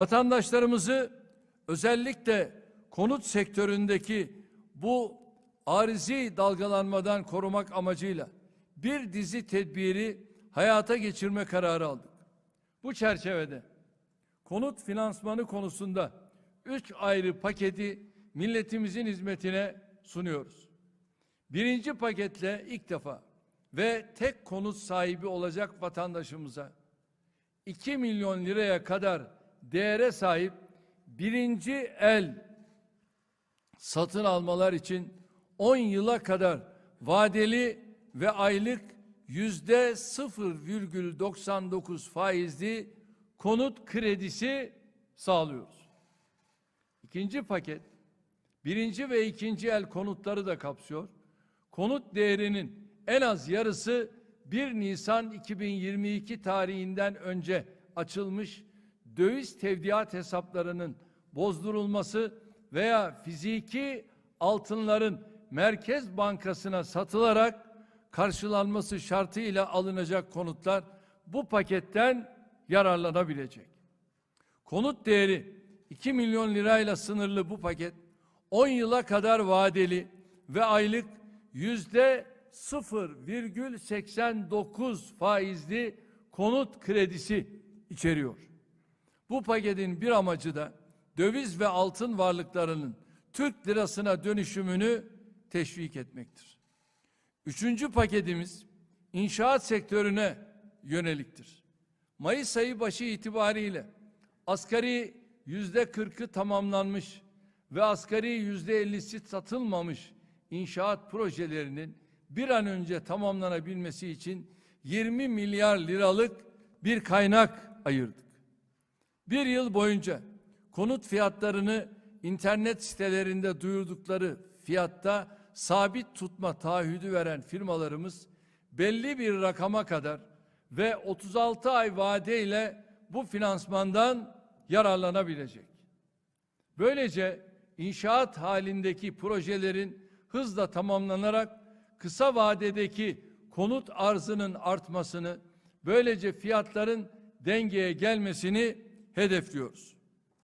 Vatandaşlarımızı özellikle konut sektöründeki bu arizi dalgalanmadan korumak amacıyla bir dizi tedbiri hayata geçirme kararı aldık. Bu çerçevede konut finansmanı konusunda üç ayrı paketi milletimizin hizmetine sunuyoruz. Birinci paketle ilk defa ve tek konut sahibi olacak vatandaşımıza 2 milyon liraya kadar değere sahip birinci el satın almalar için 10 yıla kadar vadeli ve aylık yüzde 0,99 faizli konut kredisi sağlıyoruz. İkinci paket birinci ve ikinci el konutları da kapsıyor. Konut değerinin en az yarısı 1 Nisan 2022 tarihinden önce açılmış döviz tevdiat hesaplarının bozdurulması veya fiziki altınların Merkez Bankası'na satılarak karşılanması şartıyla alınacak konutlar bu paketten yararlanabilecek. Konut değeri 2 milyon lirayla sınırlı bu paket 10 yıla kadar vadeli ve aylık yüzde 0,89 faizli konut kredisi içeriyor. Bu paketin bir amacı da döviz ve altın varlıklarının Türk lirasına dönüşümünü teşvik etmektir. Üçüncü paketimiz inşaat sektörüne yöneliktir. Mayıs ayı başı itibariyle asgari yüzde kırkı tamamlanmış ve asgari yüzde ellisi satılmamış inşaat projelerinin bir an önce tamamlanabilmesi için 20 milyar liralık bir kaynak ayırdık. Bir yıl boyunca konut fiyatlarını internet sitelerinde duyurdukları fiyatta sabit tutma taahhüdü veren firmalarımız belli bir rakama kadar ve 36 ay vadeyle bu finansmandan yararlanabilecek. Böylece inşaat halindeki projelerin hızla tamamlanarak kısa vadedeki konut arzının artmasını, böylece fiyatların dengeye gelmesini hedefliyoruz.